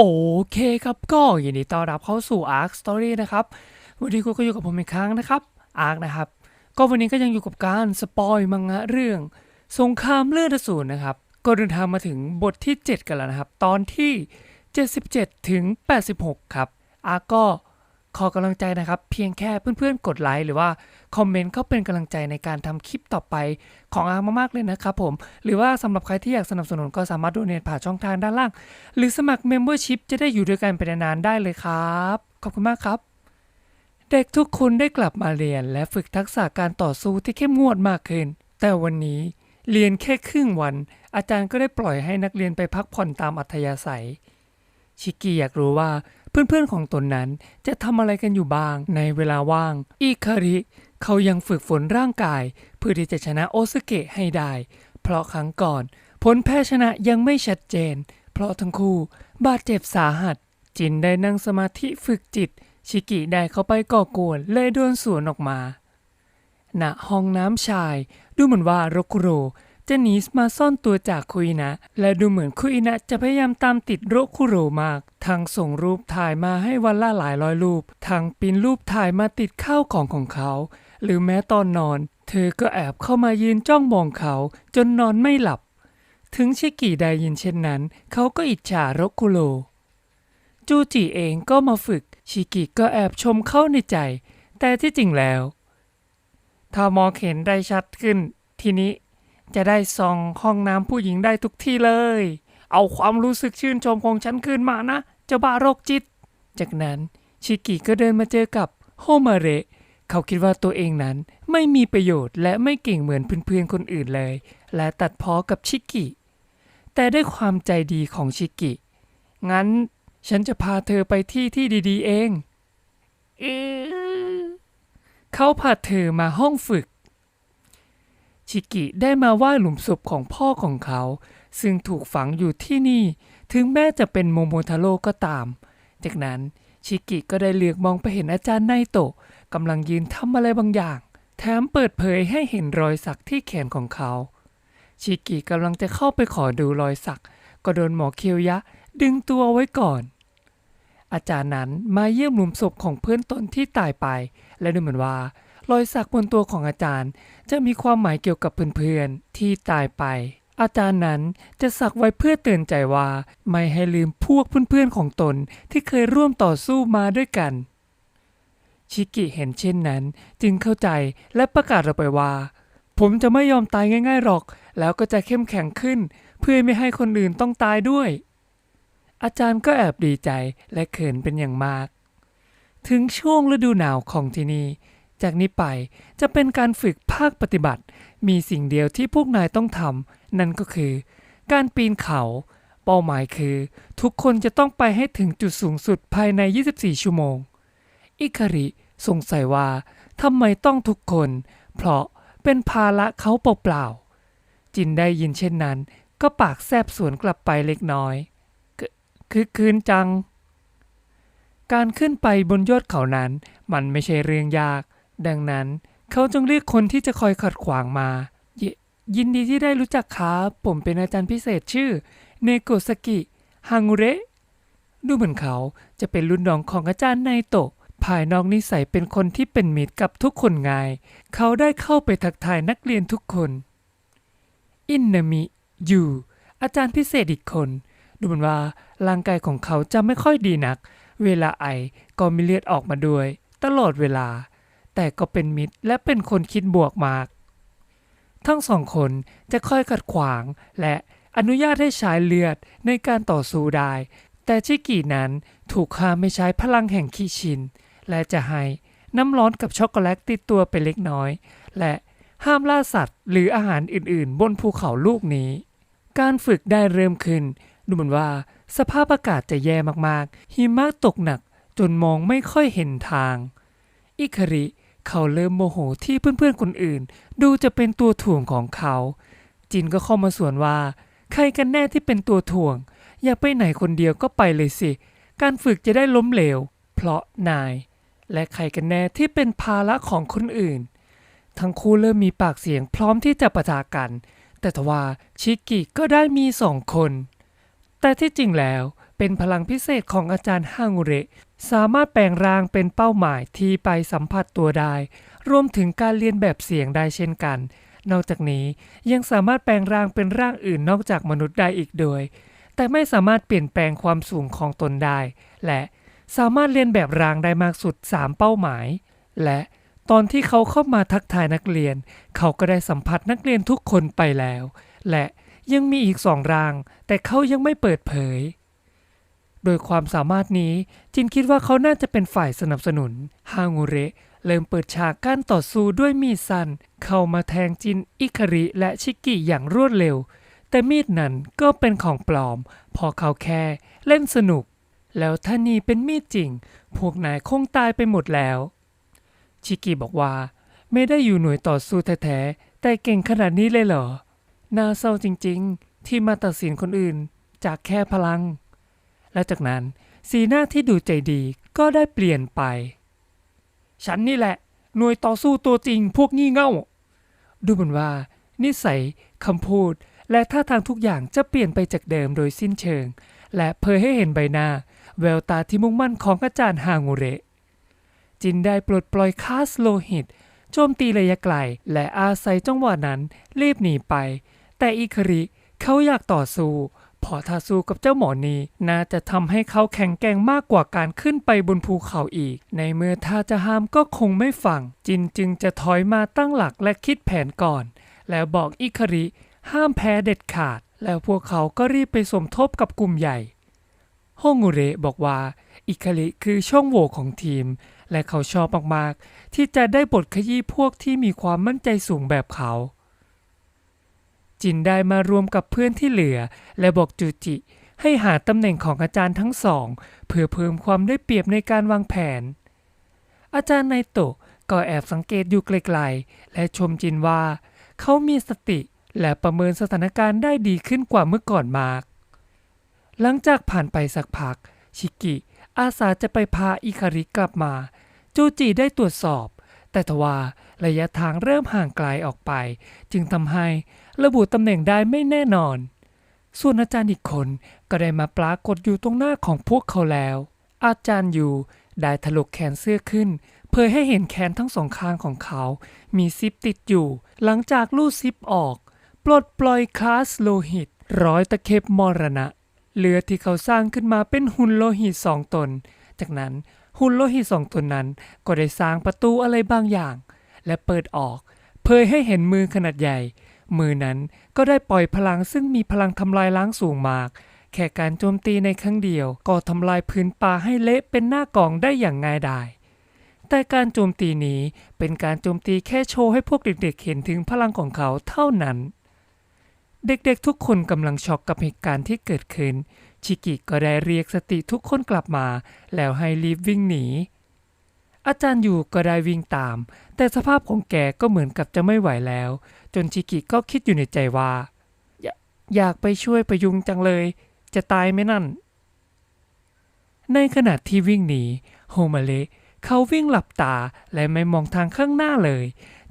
โอเคครับก็ยินดีต้อนรับเข้าสู่ Ark Story นะครับ วันนี้คุณก็อยู่กับผมอีกครั้งนะครับ Ark นะครับ ก็วันนี้ก็ยังอยู่กับการสปอยมังงะเรื่อง สงครามเลือดอสูรนะครับ ก็เดินทางมาถึงบทที่ 7 กันแล้วนะครับ ตอนที่ 77 ถึง 86 ครับอาร์ก็ ขอกำลังใจนะครับ เพียงแค่เพื่อนๆ กดไลค์หรือว่าคอมเมนต์เข้าเป็นกำลังใจในการทำคลิปต่อไปของอาร์มากๆเลยนะครับผม หรือว่าสำหรับใครที่อยากสนับสนุนก็สามารถดูเนทผ่านช่องทางด้านล่าง หรือสมัคร Membership จะได้อยู่ด้วยกันเป็นนานๆได้เลยครับ ขอบคุณมากครับ เด็กทุกคนได้กลับมาเรียน และฝึกทักษะการต่อสู้ที่เข้มงวดมากขึ้น แต่วันนี้เรียนแค่ครึ่งวัน อาจารย์ก็ได้ปล่อยให้นักเรียนไปพักผ่อนตามอัธยาศัย ชิกกี้อยากรู้ว่าเพื่อนๆของตนนั้นจะทำอะไรกันอยู่บ้างในเวลาว่าง อิคาริ เขายังฝึกฝนร่างกาย เพื่อที่จะชนะโอซึเกะให้ได้ เพราะครั้งก่อน ผลแพ้ชนะยังไม่ชัดเจน เพราะทั้งคู่บาดเจ็บสาหัส จินได้นั่งสมาธิฝึกจิต ชิกิได้เข้าไปก่อกวนเลยโดนสวนออกมาณห้องน้ำชาย ดูเหมือนว่ารคุโร จะหนีมาซ่อนตัวจากคุยนะ และดูเหมือนคุยนะจะพยายามตามติดโรคุโรมากทั้งส่งรูปถ่ายมาให้วันละหลายร้อยรูปทั้งปริ้นรูปถ่ายมาติดข้าวของของเขา หรือแม้ตอนนอน เธอก็แอบเข้ามายืนจ้องมองเขา จนนอนไม่หลับ ถึงชิกิได้ยินเช่นนั้น เขาก็อิจฉาโรคุโร จูจิเองก็มาฝึก ชิกิก็แอบชมเข้าในใจ แต่ที่จริงแล้ว ถ้ามองเห็นได้ชัดขึ้น ทีนี้ จะได้ส่องห้องน้ำผู้หญิงได้ทุกที่เลย เอาความรู้สึกชื่นชมของฉันคืนมานะเจ้าบ้าโรคจิต จากนั้นชิกิก็เดินมาเจอกับโฮมาเระเขาคิดว่าตัวเองนั้นไม่มีประโยชน์และไม่เก่งเหมือนเพื่อนๆคนอื่นเลย และตัดพ้อกับชิกิ แต่ด้วยความใจดีของชิกิ งั้นฉันจะพาเธอไปที่ที่ดี ๆ เองเออเขาพาเธอมาห้องฝึก ชิกิได้มาไหว้หลุมศพของพ่อของเขา ซึ่งถูกฝังอยู่ที่นี่ ถึงแม้จะเป็นโมโมทาโร่ก็ตาม จากนั้นชิกิก็ได้เหลือกมองไปเห็นอาจารย์ไนโตะกำลังยืนทำอะไรบางอย่าง แถมเปิดเผยให้เห็นรอยสักที่แขนของเขา ชิกิกำลังจะเข้าไปขอดูรอยสัก ก็โดนหมอเคียวยะดึงตัวไว้ก่อน อาจารย์นั้นมาเยี่ยมหลุมศพของเพื่อนตนที่ตายไป และดูเหมือนว่า รอยสักบนตัวของอาจารย์ จะมีความหมายเกี่ยวกับเพื่อนๆที่ตายไป อาจารย์นั้นจะสักไว้เพื่อเตือนใจว่า ไม่ให้ลืมพวกเพื่อนๆของตนที่เคยร่วมต่อสู้มาด้วยกัน ชิกิเห็นเช่นนั้น จึงเข้าใจและประกาศออกไปว่า ผมจะไม่ยอมตายง่ายๆหรอก แล้วก็จะเข้มแข็งขึ้น เพื่อไม่ให้คนอื่นต้องตายด้วยอาจารย์ก็แอบดีใจและเขินเป็นอย่างมาก ถึงช่วงฤดูหนาวของที่นี่ จากนี้ไปจะเป็นการฝึกภาคปฏิบัติ มีสิ่งเดียวที่พวกนายต้องทำนั่นก็คือ การปีนเขา เป้าหมายคือ ทุกคนจะต้องไปให้ถึงจุดสูงสุดภายใน 24 ชั่วโมง อิคาริสงสัยว่าทำไมต้องทุกคน เพราะเป็นภาระเขาเปล่าๆ จินได้ยินเช่นนั้น ก็ปากแซบสวนกลับไปเล็กน้อย คือคือคืนจัง การขึ้นไปบนยอดเขานั้น มันไม่ใช่เรื่องยาก ดังนั้นเขาจึงเรียกคนที่จะคอยขัดขวางมายยินดีที่ได้รู้จักครับผมเป็นอาจารย์พิเศษชื่อ เนโกสกิฮังุเระดูเหมือนเขาจะเป็นรุ่นน้องของอาจารย์ไนโตะภายนอกนิสัยเป็นคนที่เป็นมิตรกับทุกคนง่าย เขาได้เข้าไปทักทายนักเรียนทุกคน อินนามิยูอาจารย์พิเศษอีกคน ดูเหมือนว่าร่างกายของเขาจะไม่ค่อยดีนัก เวลาไอก็มีเลือดออกมาด้วย ตลอดเวลา แต่ก็เป็นมิตรและเป็นคนคิดบวกมาก ทั้งสองคนจะคอยขัดขวางและอนุญาตให้ใช้เลือดในการต่อสู้ได้ แต่ชิกินั้นถูกห้าไม่ใช้พลังแห่งขีชิน และจะให้น้ำร้อนกับช็อกโกแลตติดตัวไปเล็กน้อย และห้ามล่าสัตว์หรืออาหารอื่นๆ บนภูเขาลูกนี้ การฝึกได้เริ่มขึ้น ดูเหมือนว่าสภาพอากาศจะแย่มากๆ หิมะตกหนักจนมองไม่ค่อยเห็นทาง อิคาริ เขาเริ่มโมโหที่เพื่อนๆคนอื่น ดูจะเป็นตัวถ่วงของเขา จินก็เข้ามาสวนว่า ใครกันแน่ที่เป็นตัวถ่วง อยากไปไหนคนเดียวก็ไปเลยสิ การฝึกจะได้ล้มเหลว เพราะนาย และใครกันแน่ที่เป็นภาระของคนอื่น ทั้งคู่เริ่มมีปากเสียงพร้อมที่จะประทะกัน แต่ทว่าชิกิก็ได้มีสองคน แต่ที่จริงแล้ว เป็นพลังพิเศษของอาจารย์ฮางูเระสามารถแปลงร่างเป็นเป้าหมายที่ไปสัมผัสตัวได้ รวมถึงการเรียนแบบเสียงได้เช่นกัน นอกจากนี้ยังสามารถแปลงร่างเป็นร่างอื่นนอกจากมนุษย์ได้อีกโดย แต่ไม่สามารถเปลี่ยนแปลงความสูงของตนได้ และสามารถเรียนแบบร่างได้มากสุด 3 เป้าหมาย และตอนที่เขาเข้ามาทักทายนักเรียน เขาก็ได้สัมผัสนักเรียนทุกคนไปแล้ว และยังมีอีกสองร่าง แต่เขายังไม่เปิดเผย โดยความสามารถนี้จินคิดว่าเขาน่าจะเป็นฝ่ายสนับสนุน ฮางูเระเริ่มเปิดฉากการต่อสู้ด้วยมีดสั้นเข้ามาแทงจินอิคาริและชิกิอย่างรวดเร็ว แต่มีดนั้นก็เป็นของปลอม พอเขาแค่เล่นสนุก แล้วถ้านี่เป็นมีดจริง พวกนายคงตายไปหมดแล้ว ชิกิบอกว่า ไม่ได้อยู่หน่วยต่อสู้แท้ๆแต่เก่งขนาดนี้เลยเหรอ น่าเศร้าจริงๆ ที่มาตัดสินคนอื่นจากแค่พลัง และจากนั้นสีหน้าที่ดูใจดีก็ได้เปลี่ยนไป ฉันนี่แหละ หน่วยต่อสู้ตัวจริงพวกงี่เง่า ดูเหมือนว่า นิสัยคำพูด และท่าทางทุกอย่างจะเปลี่ยนไปจากเดิมโดยสิ้นเชิง และเผยให้เห็นใบหน้า แววตาที่มุ่งมั่นของอาจารย์ฮางูเระจินได้ปลดปล่อยคาสโลหิตโจมตีระยะไกล และอาศัยจังหวะนั้นรีบหนีไป แต่อิคาริเขาอยากต่อสู้ อถ้าสู้กับเจ้าหมอนีน่าจะทำให้เขาแข็งแกร่งมากกว่าการขึ้นไปบนภูเขาอีก ในเมื่อถ้าจะห้ามก็คงไม่ฟัง จินจึงจะถอยมาตั้งหลักและคิดแผนก่อน แล้วบอกอิคาริห้ามแพ้เด็ดขาด แล้วพวกเขาก็รีบไปสมทบกับกลุ่มใหญ่ฮงูเรบอกว่าอิคาริคือช่องโหว่ของทีม และเขาชอบมากๆ ที่จะได้บทขยี้พวกที่มีความมั่นใจสูงแบบเขา จินได้มารวมกับเพื่อนที่เหลือ และบอกจูจิ ให้หาตำแหน่งของอาจารย์ทั้งสอง เพื่อเพิ่มความได้เปรียบในการวางแผน อาจารย์ไนโตะก็แอบสังเกตอยู่ไกลๆ และชมจินว่า เขามีสติและประเมินสถานการณ์ได้ดีขึ้นกว่าเมื่อก่อนมาก หลังจากผ่านไปสักพัก ชิกิ อาสาจะไปพาอิคาริกลับมา จูจิได้ตรวจสอบ แต่ทว่าระยะทางเริ่มห่างไกลออกไป จึงทำให้ ระบุตำแหน่งได้ไม่แน่นอน ส่วนอาจารย์อีกคนก็ได้มาปรากฏอยู่ตรงหน้าของพวกเขาแล้ว อาจารย์อยู่ได้ถลกแขนเสื้อขึ้น เผยให้เห็นแขนทั้งสองข้างของเขา มีซิปติดอยู่ หลังจากลูดซิปออก ปลดปล่อยคลาสโลหิต ร้อยตะเข็บมรณะเรือที่เขาสร้างขึ้นมาเป็นหุ่นโลหิตสองตน จากนั้นหุ่นโลหิตสองตนนั้นก็ได้สร้างประตูอะไรบางอย่าง และเปิดออก เผยให้เห็นมือขนาดใหญ่ มือนั้นก็ได้ปล่อยพลังซึ่งมีพลังทำลายล้างสูงมาก แค่การโจมตีในครั้งเดียว ก็ทำลายพื้นป่าให้เละเป็นหน้ากองได้อย่างง่ายดายแต่การโจมตีนี้เป็นการโจมตีแค่โชว์ให้พวกเด็กๆ เห็นถึงพลังของเขาเท่านั้น เด็กๆทุกคนกำลังช็อกกับเหตุการณ์ที่เกิดขึ้น ชิกิก็ได้เรียกสติทุกคนกลับมา แล้วให้รีบวิ่งหนี อาจารย์อยู่ก็ได้วิ่งตาม แต่สภาพของแกก็เหมือนกับจะไม่ไหวแล้ว จนชิกิก็คิดอยู่ในใจว่าอยาอยากไปช่วยประยุงจังเลย จะตายไหมนั่น ในขณะที่วิ่งหนีโฮมาเละเขาวิ่งหลับตาและไม่มองทางข้างหน้าเลย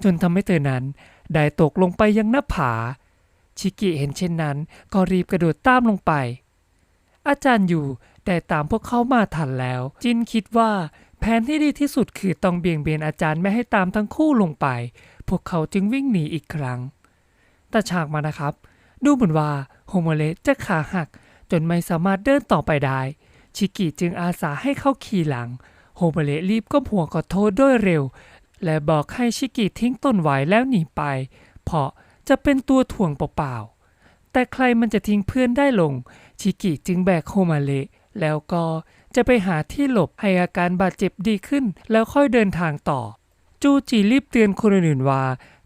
จนทำให้เธอนั้น ได้ตกลงไปยังหน้าผา ชิกิเห็นเช่นนั้นก็รีบกระโดดตามลงไป อาจารย์อยู่ได้ตามพวกเขามาทันแล้ว จินคิดว่า นที่ดีที่สุดคือต้องเบี่ยงเบนอาจารย์ไม่ให้ตามทั้งคู่ลงไป พวกเขาจึงวิ่งหนีอีกครั้ง แต่ฉากมานะครับ ดูเหมือนว่าโฮโมเลจะขาหัก จนไม่สามารถเดินต่อไปได้ ชิกิจึงอาสาให้เข้าขี่หลัง โฮโมเลรีบก้มหัวขอโทษด้วยเร็ว และบอกให้ชิกิทิ้งต้นไว้แล้วหนีไป เพราะจะเป็นตัวถ่วงเปล่าๆ แต่ใครมันจะทิ้งเพื่อนได้ลง ชิกิจึงแบกโฮมาเลแล้วก็ จะไปหาที่หลบให้อาการบาดเจ็บดีขึ้น แล้วค่อยเดินทางต่อ จูจีรีบเตือนคนอื่นว่า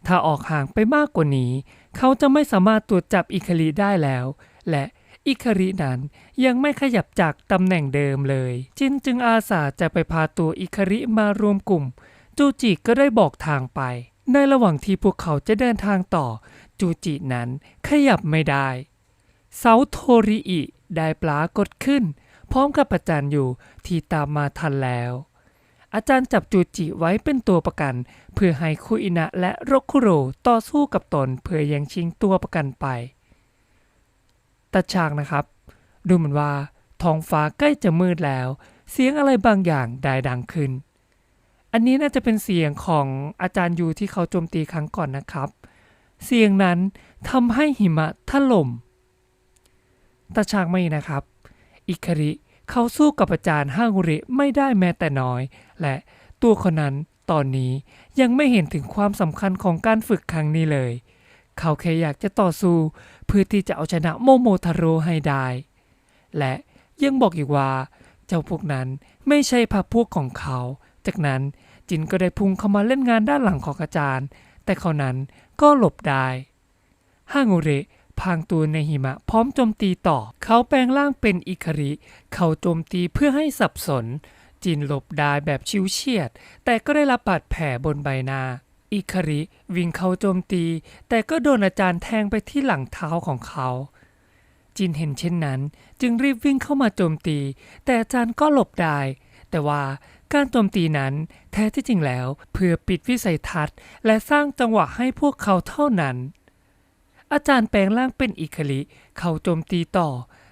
ถ้าออกห่างไปมากกว่านี้ เขาจะไม่สามารถตรวจจับอิคาริได้แล้ว และอิคารินั้นยังไม่ขยับจากตำแหน่งเดิมเลย จินจึงอาสาจะไปพาตัวอิคาริมารวมกลุ่ม จูจิก็ได้บอกทางไป ในระหว่างที่พวกเขาจะเดินทางต่อ จูจินั้นขยับไม่ได้ เสาโทริอิได้ปรากฏขึ้น พร้อมกับอาจารย์อยู่ที่ตามมาทันแล้ว อาจารย์จับจูจิไว้เป็นตัวประกัน เพื่อให้คุอินะและโรคุโรต่อสู้กับตนเพื่อย่งชิงตัวประกันไปตัดฉากนะครับ ดูเหมือนว่าท้องฟ้าใกล้จะมืดแล้ว เสียงอะไรบางอย่างได้ดังขึ้น อันนี้น่าจะเป็นเสียงของอาจารย์ยูที่เขาโจมตีครั้งก่อนนะครับ เสียงนั้นทำให้หิมะถล่มตาชางไม่นะครับ อิคาริ เขาสู้กับอาจารย์ฮากุริไม่ได้แม้แต่น้อย และตัวคนนั้นตอนนี้ยังไม่เห็นถึงความสำคัญของการฝึกครั้งนี้เลย เขาแค่อยากจะต่อสู้เพื่อที่จะเอาชนะโมโมทาโร่ให้ได้ และยังบอกอีกว่า เจ้าพวกนั้นไม่ใช่พรรคพวกของเขา จากนั้นจินก็ได้พุ่งเข้ามาเล่นงานด้านหลังของอาจารย์ แต่เขานั้นก็หลบได้ฮางูเระ พางตัวในหิมะพร้อมโจมตีต่อ เขาแปลงร่างเป็นอิคาริ เขาโจมตีเพื่อให้สับสน จินหลบได้แบบชิวเฉียด แต่ก็ได้รับบาดแผลบนใบหน้า อิคาริวิ่งเข้าโจมตี แต่ก็โดนอาจารย์แทงไปที่หลังเท้าของเขา จินเห็นเช่นนั้น จึงรีบวิ่งเข้ามาโจมตี แต่อาจารย์ก็หลบได้ แต่ว่าการโจมตีนั้นแท้ที่จริงแล้ว เพื่อปิดวิสัยทัศน์ และสร้างจังหวะให้พวกเขาเท่านั้น อาจารย์แปลงร่างเป็นอิคาริเขาโจมตีต่อ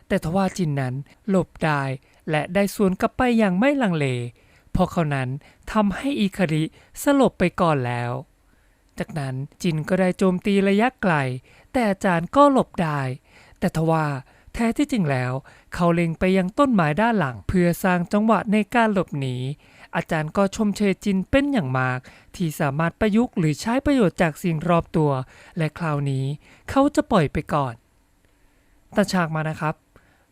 แต่ทว่าจินนั้นหลบได้และได้สวนกลับไปอย่างไม่ลังเล เพราะเขานั้นทำให้อิคาริสลบไปก่อนแล้ว จากนั้นจินก็ได้โจมตีระยะไกล แต่อาจารย์ก็หลบได้ แต่ทว่าแท้ที่จริงแล้ว เขาเล็งไปยังต้นไม้ด้านหลังเพื่อสร้างจังหวะในการหลบหนี อาจารย์ก็ชมเชยจินเป็นอย่างมาก ที่สามารถประยุกต์หรือใช้ประโยชน์จากสิ่งรอบตัว และคราวนี้เขาจะปล่อยไปก่อนตัดฉากมานะครับ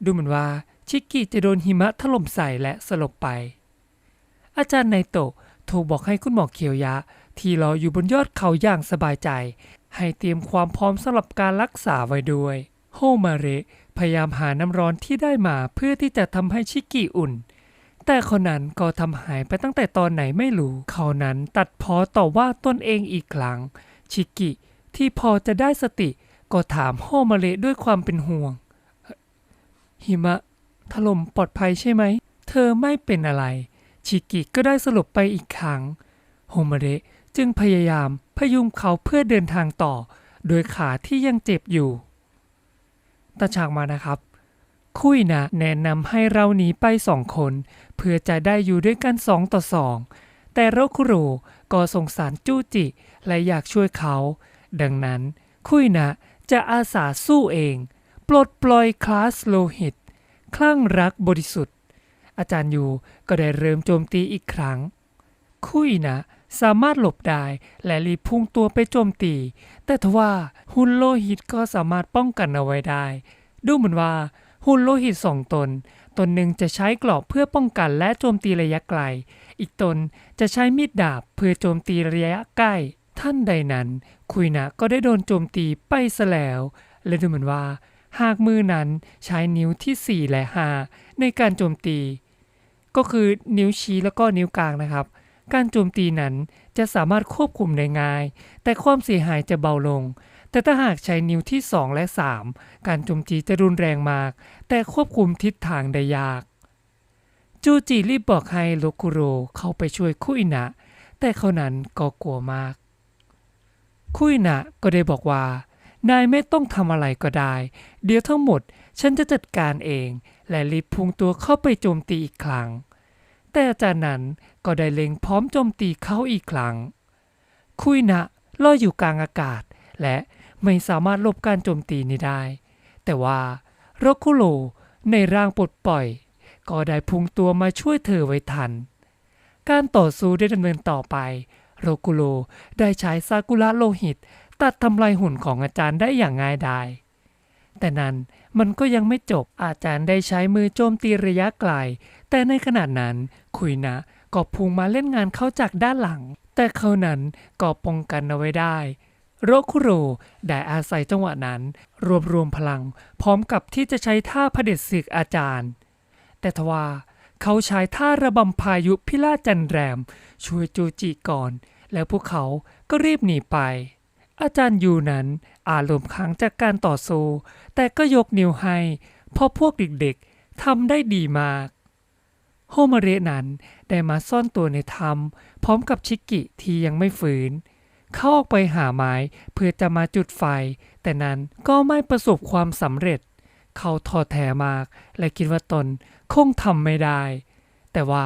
ดูเหมือนว่าชิกกิจะโดนหิมะถล่มใส่และสลบไป อาจารย์ไนโตะโทรบอกให้คุณหมอเคียวยะ ที่รออยู่บนยอดเขาอย่างสบายใจ ให้เตรียมความพร้อมสำหรับการรักษาไว้ด้วย โฮมาเระพยายามหาน้ำร้อนที่ได้มาเพื่อที่จะทำให้ชิกกิอุ่น แต่คนนั้นก็ทำหายไปตั้งแต่ตอนไหนไม่รู้ เขานั้นตัดพอต่อว่าตนเองอีกครั้ง ชิกิที่พอจะได้สติก็ถามโฮมาเระด้วยความเป็นห่วง หิมะ ถล่มปลอดภัยใช่ไหม เธอไม่เป็นอะไร ชิกิก็ได้สลบไปอีกครั้ง โฮมาเระจึงพยายามพยุงเขาเพื่อเดินทางต่อ โดยขาที่ยังเจ็บอยู่ตาฉากมานะครับ คุยนะแนะนำให้เราหนีไปสองคน เพื่อจะได้อยู่ด้วยกันสองต่อสอง แต่โรคุโรก็สงสารจู้จิและอยากช่วยเขา ดังนั้นคุยนะจะอาสาสู้เอง ปลดปล่อยคลาสโลหิต คลั่งรักบริสุทธิ์ อาจารย์ยูก็ได้เริ่มโจมตีอีกครั้ง คุยนะสามารถหลบได้และรีพุ่งตัวไปโจมตี แต่ทว่าหุ่นโลหิตก็สามารถป้องกันเอาไว้ได้ ดูเหมือนว่า หุ่นโลหิตสองตน ตนหนึ่งจะใช้กรอบเพื่อป้องกันและโจมตีระยะไกล อีกตนจะใช้มีดดาบเพื่อโจมตีระยะใกล้ ท่านใดนั้นคุยนะก็ได้โดนโจมตีไปซะแล้ว และดูเหมือนว่า หากมือนั้นใช้นิ้วที่ 4 และ 5 ในการโจมตี ก็คือนิ้วชี้แล้วก็นิ้วกลางนะครับ การโจมตีนั้นจะสามารถควบคุมได้ง่าย แต่ความเสียหายจะเบาลง แต่ถ้าหากใช้นิ้วที่ 2 และ 3 การโจมตีจะรุนแรงมาก แต่ควบคุมทิศทางได้ยาก จูจิรีบบอกให้โลคุโรเข้าไปช่วยคุยนะ แต่เขานั้นก็กลัวมาก คุยนะก็ได้บอกว่า นายไม่ต้องทำอะไรก็ได้ เดี๋ยวทั้งหมดฉันจะจัดการเอง และรีบพุ่งตัวเข้าไปโจมตีอีกครั้ง แต่อาจารย์นั้นก็ได้เล็งพร้อมโจมตีเขาอีกครั้งคุยนะลอยอยู่กลางอากาศ และ ไม่สามารถลบการโจมตีนี้ได้ แต่ว่าโรคุโรในร่างปลดปล่อย ก็ได้พุ่งตัวมาช่วยเธอไว้ทัน การต่อสู้ได้ดำเนินต่อไป โรคุโรได้ใช้ซากุระโลหิต ตัดทำลายหุ่นของอาจารย์ได้อย่างง่ายดายแต่นั้นมันก็ยังไม่จบอาจารย์ได้ใช้มือโจมตีระยะไกล แต่ในขณะนั้นคุยนะก็พุ่งมาเล่นงานเขาจากด้านหลัง แต่เขานั้นก็ป้องกันเอาไว้ได้ โรคุโรได้อาศัยจังหวะนั้น รวบรวมพลัง พร้อมกับที่จะใช้ท่าเผด็จศึกอาจารย์ แต่ทว่าเขาใช้ท่าระบำพายุพิราจันแรม ช่วยจูจิก่อน แล้วพวกเขาก็รีบหนีไป อาจารย์ยูนั้นอารมณ์ค้างจากการต่อสู้แต่ก็ยกนิ้วให้เพราะพวกเด็กๆทำได้ดีมากโฮมาเรนั้นได้มาซ่อนตัวในถ้ำพร้อมกับชิกิที่ยังไม่ฟื้น เขาออกไปหาไม้เพื่อจะมาจุดไฟ แต่นั้นก็ไม่ประสบความสำเร็จ เขาท้อแท้มาก และคิดว่าตนคงทำไม่ได้ แต่ว่า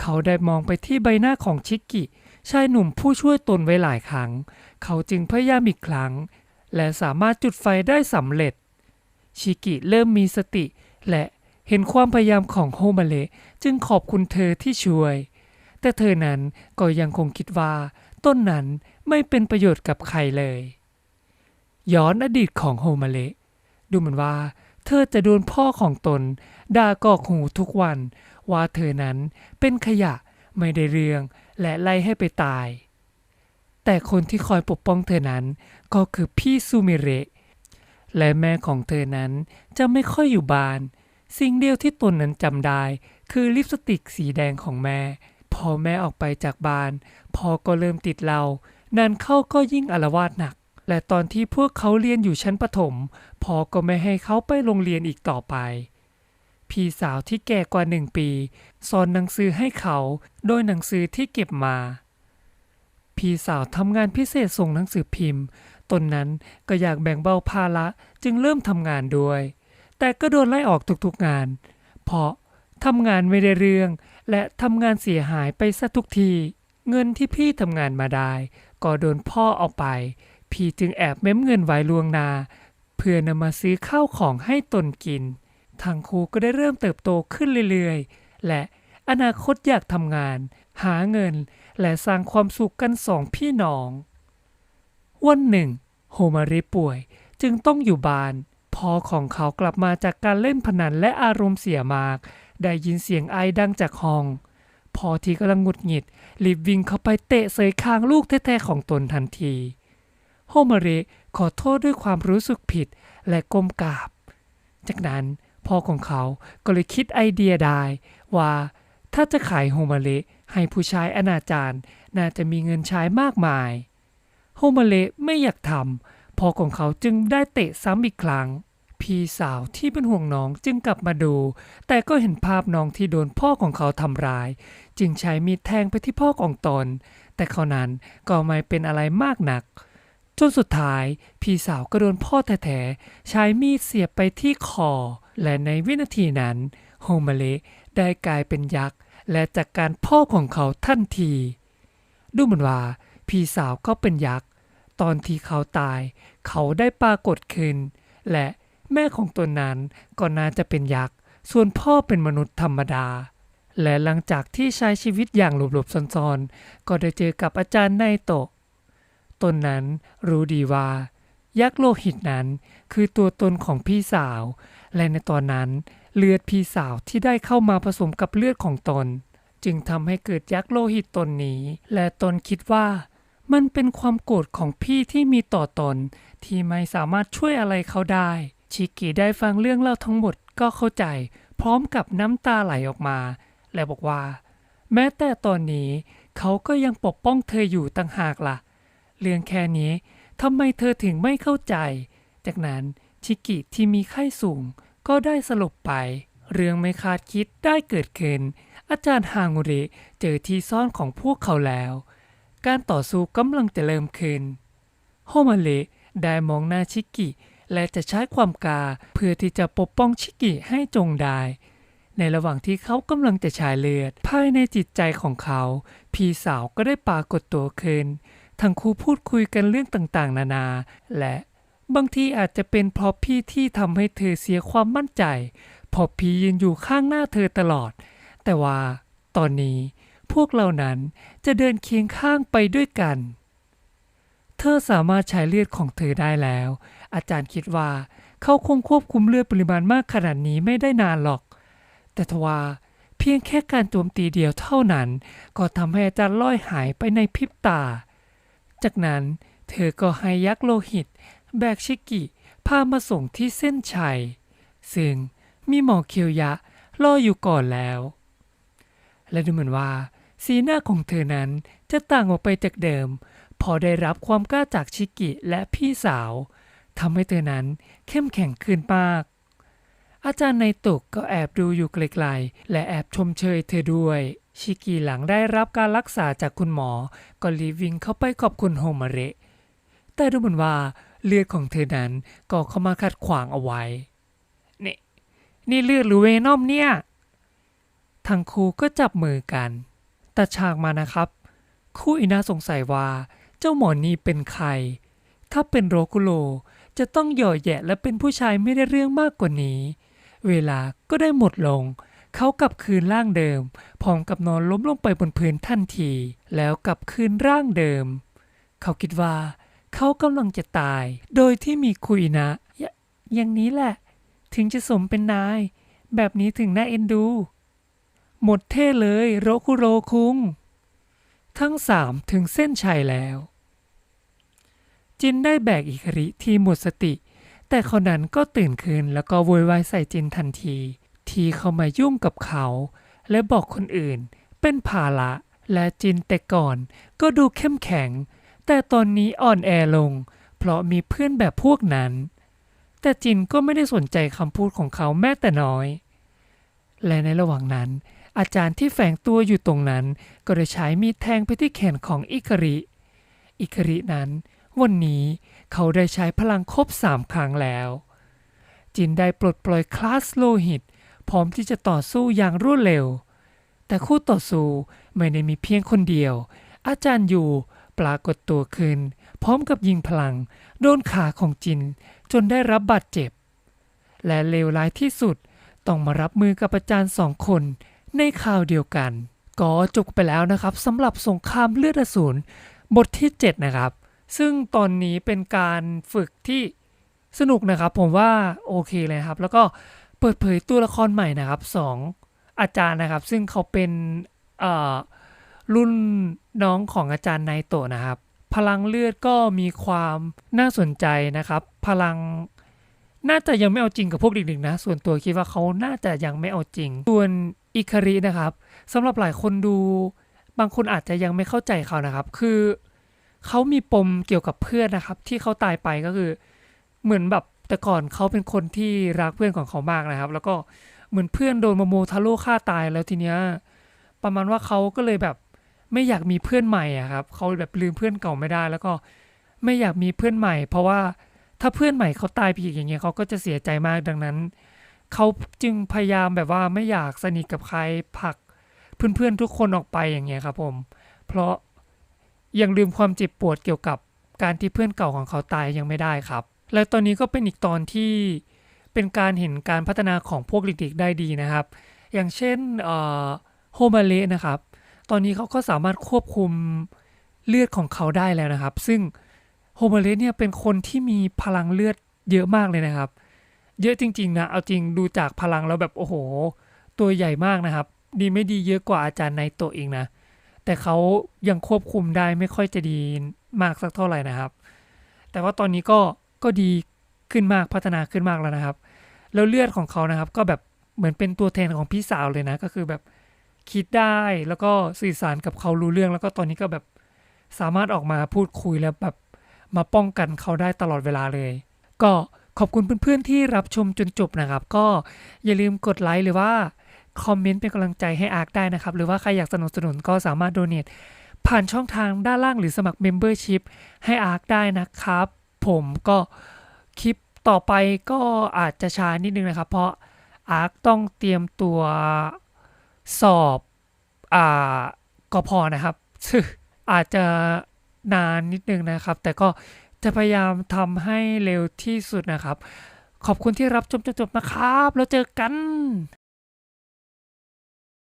เขาได้มองไปที่ใบหน้าของชิกิ ชายหนุ่มผู้ช่วยตนไว้หลายครั้ง เขาจึงพยายามอีกครั้ง และสามารถจุดไฟได้สำเร็จ ชิกิเริ่มมีสติและเห็นความพยายามของโฮมาเลจึงขอบคุณเธอที่ช่วย แต่เธอนั้นก็ยังคงคิดว่า ต้นนั้น ไม่เป็นประโยชน์กับใครเลย ย้อนอดีตของโฮมาเละดูเหมือนว่า เธอจะโดนพ่อของตนด่ากอกหูทุกวัน ว่าเธอนั้นเป็นขยะไม่ได้เรื่องและไล่ให้ไปตาย แต่คนที่คอยปกป้องเธอนั้นก็คือพี่ซูมิเระและแม่ของเธอนั้นจะไม่ค่อยอยู่บ้าน สิ่งเดียวที่ตนนั้นจำได้ คือลิปสติกสีแดงของแม่ พอแม่ออกไปจากบ้านพ่อก็เริ่มติดเหล้า นั่นเข้าก็ยิ่งอาลวาดหนัก และตอนที่พวกเขาเรียนอยู่ชั้นประถมพ่อก็ไม่ให้เขาไปโรงเรียนอีกต่อไป พี่สาวที่แก่กว่าหนึ่งปี สอนหนังสือให้เขาโดยหนังสือที่เก็บมา พี่สาวทำงานพิเศษส่งหนังสือพิมพ์ตนนั้นก็อยากแบ่งเบาภาระจึงเริ่มทำงานด้วย แต่ก็โดนไล่ออกทุกๆงาน เพราะทำงานไม่ได้เรื่อง และทำงานเสียหายไปซะทุกที เงินที่พี่ทำงานมาได้ ก็โดนพ่อเอาไป พี่จึงแอบเม้มเงินไว้ล่วงนา เพื่อนำมาซื้อข้าวของให้ตนกิน ทั้งคู่ก็ได้เริ่มเติบโตขึ้นเรื่อยๆ และอนาคตอยากทำงาน หาเงิน และสร้างความสุขกันสองพี่น้อง วันหนึ่ง โฮมาริป่วยจึงต้องอยู่บ้านพ่อของเขากลับมาจากการเล่นพนันและอารมณ์เสียมาก ได้ยินเสียงไอดังจากห้อง พ่อที่กำลังหงุดหงิดรีบวิ่งเข้าไปเตะเสยคางลูกแท้ๆของตนทันทีโฮมาริขอโทษด้วยความรู้สึกผิดและก้มกราบ จากนั้นพ่อของเขาก็เลยคิดไอเดียได้ว่าถ้าจะขายโฮมาเละให้ผู้ชายอนาจารน่าจะมีเงินใช้มากมาย โฮมาเละไม่อยากทำพ่อของเขาจึงได้เตะซ้ำอีกครั้ง พี่สาวที่เป็นห่วงน้องจึงกลับมาดู แต่ก็เห็นภาพน้องที่โดนพ่อของเขาทำร้าย จึงใช้มีดแทงไปที่พ่อของตน แต่เขานั้นก็ไม่เป็นอะไรมากนัก จนสุดท้ายพี่สาวก็โดนพ่อแท้ๆใช้มีดเสียบไปที่คอ และในวินาทีนั้นโฮมาเลได้กลายเป็นยักษ์ และจัดกการพ่อของเขาทันที ดูเหมือนว่าพี่สาวก็เป็นยักษ์ ตอนที่เขาตาย เขาได้ปรากฏขึ้น และ แม่ของตนนั้นก็น่าจะเป็นยักษ์ ส่วนพ่อเป็นมนุษย์ธรรมดา และหลังจากที่ใช้ชีวิตอย่างหลบๆซ่อนๆ ก็ได้เจอกับอาจารย์ไนโตะ ตนนั้นรู้ดีว่า ยักษ์โลหิตนั้นคือตัวตนของพี่สาว และในตอนนั้นเลือดพี่สาวที่ได้เข้ามาผสมกับเลือดของตน จึงทำให้เกิดยักษ์โลหิตตนนี้ และตนคิดว่ามันเป็นความโกรธของพี่ที่มีต่อตนที่ไม่สามารถช่วยอะไรเขาได้ ชิกิได้ฟังเรื่องเล่าทั้งหมดก็เข้าใจ พร้อมกับน้ำตาไหลออกมา และบอกว่า แม้แต่ตอนนี้ เขาก็ยังปกป้องเธออยู่ต่างหากล่ะ เรื่องแค่นี้ทำไมเธอถึงไม่เข้าใจ จากนั้นชิกิที่มีไข้สูงก็ได้สลบไป เรื่องไม่คาดคิดได้เกิดขึ้น อาจารย์ฮางุริเจอที่ซ่อนของพวกเขาแล้ว การต่อสู้กำลังจะเริ่มขึ้นโฮมาเลได้มองหน้าชิกิ และจะใช้ความกาเพื่อที่จะปกป้องชิกิให้จงได้ ในระหว่างที่เขากำลังจะฉายเลือด ภายในจิตใจของเขา พี่สาวก็ได้ปรากฏตัวขึ้น ทั้งคู่พูดคุยกันเรื่องต่างๆ นานา และบางทีอาจจะเป็นเพราะพี่ที่ทำให้เธอเสียความมั่นใจเพราะพี่ยืนอยู่ข้างหน้าเธอตลอด แต่ว่า ตอนนี้พวกเรานั้นจะเดินเคียงข้างไปด้วยกัน เธอสามารถใช้เลือดของเธอได้แล้ว อาจารย์คิดว่าเขาคงควบคุมเลือดปริมาณมากขนาดนี้ไม่ได้นานหรอก แต่ทว่าเพียงแค่การโจมตีเดียวเท่านั้น ก็ทำให้อาจารย์ล่อยหายไปในพริบตา จากนั้นเธอก็ให้ยักษ์โลหิต แบกชิกิ พามาส่งที่เส้นชัย ซึ่งมีหมอเคียวยะรออยู่ก่อนแล้ว และดูเหมือนว่า สีหน้าของเธอนั้นจะต่างออกไปจากเดิม พอได้รับความกล้าจากชิกิและพี่สาว ทำให้เธอนั้นเข้มแข็งขึ้นมาก อาจารย์ในตุกก็แอบดูอยู่ไกลๆ และแอบชมเชยเธอด้วย ชิกิหลังได้รับการรักษาจากคุณหมอ ก็รีวิ่งเข้าไปขอบคุณโฮมาเระแต่ดูเหมือนว่าเลือดของเธอนั้นก็เข้ามาขัดขวางเอาไว้ นี่นี่เลือดหรือเวนอมเนี่ย ทั้งคู่ก็จับมือกัน แต่ฉากมานะครับ คู่อินาสงสัยว่าเจ้าหมอนี่เป็นใคร ถ้าเป็นโรคุโร จะต้องหย่อแยะและเป็นผู้ชายไม่ได้เรื่องมากกว่านี้ เวลาก็ได้หมดลง เขากลับคืนร่างเดิม พร้อมกับนอนล้มลงไปบนพื้นทันที แล้วกลับคืนร่างเดิม เขาคิดว่าเขากำลังจะตาย โดยที่มีคุยนะยอย่างนี้แหละ ถึงจะสมเป็นนาย แบบนี้ถึงน่าเอ็นดู หมดเท่เลยโรคุโรคุง ทั้งสามถึงเส้นชัยแล้ว จินได้แบกอิคาริที่หมดสติ แต่คนนั้นก็ตื่นขึ้นแล้วก็โวยวายใส่จินทันที ที่เข้ามายุ่งกับเขา และบอกคนอื่น เป็นภาระและจินแต่ก่อนก็ดูเข้มแข็ง แต่ตอนนี้อ่อนแอลง เพราะมีเพื่อนแบบพวกนั้น แต่จินก็ไม่ได้สนใจคำพูดของเขาแม้แต่น้อย และในระหว่างนั้น อาจารย์ที่แฝงตัวอยู่ตรงนั้น ก็ได้ใช้มีดแทงไปที่แขนของอิคาริ อิคารินั้น วันนี้เขาได้ใช้พลังครบสามครั้งแล้ว จินได้ปลดปล่อยคลาสโลหิต พร้อมที่จะต่อสู้อย่างรวดเร็ว แต่คู่ต่อสู้ไม่ได้มีเพียงคนเดียว อาจารย์อยู่ปรากฏตัวขึ้น พร้อมกับยิงพลัง โดนขาของจินจนได้รับบาดเจ็บ และเลวร้ายที่สุดต้องมารับมือกับอาจารย์สองคนในข่าวเดียวกัน ก็จบไปแล้วนะครับสำหรับสงครามเลือดอสูรบทที่ 7 นะครับ ซึ่งตอนนี้เป็นการฝึกที่สนุกนะครับ ผมว่าโอเคเลยครับ แล้วก็เปิดเผยตัวละครใหม่นะครับสองอาจารย์นะครับ ซึ่งเขาเป็นรุ่นน้องของอาจารย์ไนโตะนะครับ พลังเลือดก็มีความน่าสนใจนะครับ พลังน่าจะยังไม่เอาจริงกับพวกเด็กๆนะ ส่วนตัวคิดว่าเขาน่าจะยังไม่เอาจริง ส่วนอิคารินะครับสำหรับหลายคนดู บางคนอาจจะยังไม่เข้าใจเขานะครับ คือ เขามีปมเกี่ยวกับเพื่อนนะครับ ที่เขาตายไปก็คือ เหมือนแบบแต่ก่อนเขาเป็นคนที่รักเพื่อนของเขามากนะครับ แล้วก็เหมือนเพื่อนโดนโมโมทาโร่ฆ่าตายแล้วทีเนี้ยประมาณว่าเขาก็เลยแบบไม่อยากมีเพื่อนใหม่อะครับเขาแบบลืมเพื่อนเก่าไม่ได้ แล้วก็ไม่อยากมีเพื่อนใหม่ เพราะว่าถ้าเพื่อนใหม่เขาตายไปอีกอย่างเงี้ยเขาก็จะเสียใจมากดังนั้นเขาจึงพยายามแบบว่าไม่อยากสนิทกับใครผลักเพื่อนๆทุกคนออกไปอย่างเงี้ยครับผม เพราะ ยังลืมความเจ็บปวดเกี่ยวกับการที่เพื่อนเก่าของเขาตายยังไม่ได้ครับ และตอนนี้ก็เป็นอีกตอนที่เป็นการเห็นการพัฒนาของพวกเด็กๆได้ดีนะครับ อย่างเช่นโฮมาเลนะครับ ตอนนี้เขาก็สามารถควบคุมเลือดของเขาได้แล้วนะครับ ซึ่งโฮเมเลสเนี่ยเป็นคนที่มีพลังเลือดเยอะมากเลยนะครับ เยอะจริงๆนะ เอาจริงดูจากพลังแล้วแบบโอ้โห ตัวใหญ่มากนะครับ ดีไม่ดีเยอะกว่าอาจารย์ในโตะเองนะ แต่เขายังควบคุมได้ไม่ค่อยจะดีมากสักเท่าไหร่นะครับ แต่ว่าตอนนี้ก็ก็ดีขึ้นมากพัฒนาขึ้นมากแล้วนะครับ แล้วเลือดของเขานะครับ ก็แบบเหมือนเป็นตัวแทนของพี่สาวเลยนะ ก็คือแบบคิดได้แล้วก็สื่อสารกับเขารู้เรื่อง แล้วก็ตอนนี้ก็แบบสามารถออกมาพูดคุยแล้วแบบมาป้องกันเขาได้ตลอดเวลาเลย ก็ขอบคุณเพื่อนๆที่รับชมจนจบนะครับ ก็อย่าลืมกดไลค์หรือว่า คอมเมนต์เป็นกำลังใจให้อาร์คได้นะครับ หรือว่าใครอยากสนับสนุนก็สามารถโดเน a t ผ่านช่องทางด้านล่างหรือสมัคร Membership ให้อาร์คได้นะครับ ผมก็คลิปต่อไปก็อาจจะช้านิดนึงนะครับ เพราะอาร์คต้องเตรียมตัวสอบอ่ากพอนะครับซึ่งอาจจะนานนิดนึงนะครับ แต่ก็จะพยายามทำให้เร็วที่สุดนะครับ ขอบคุณที่รับชมจนจบนะครับ แล้วเจอกัน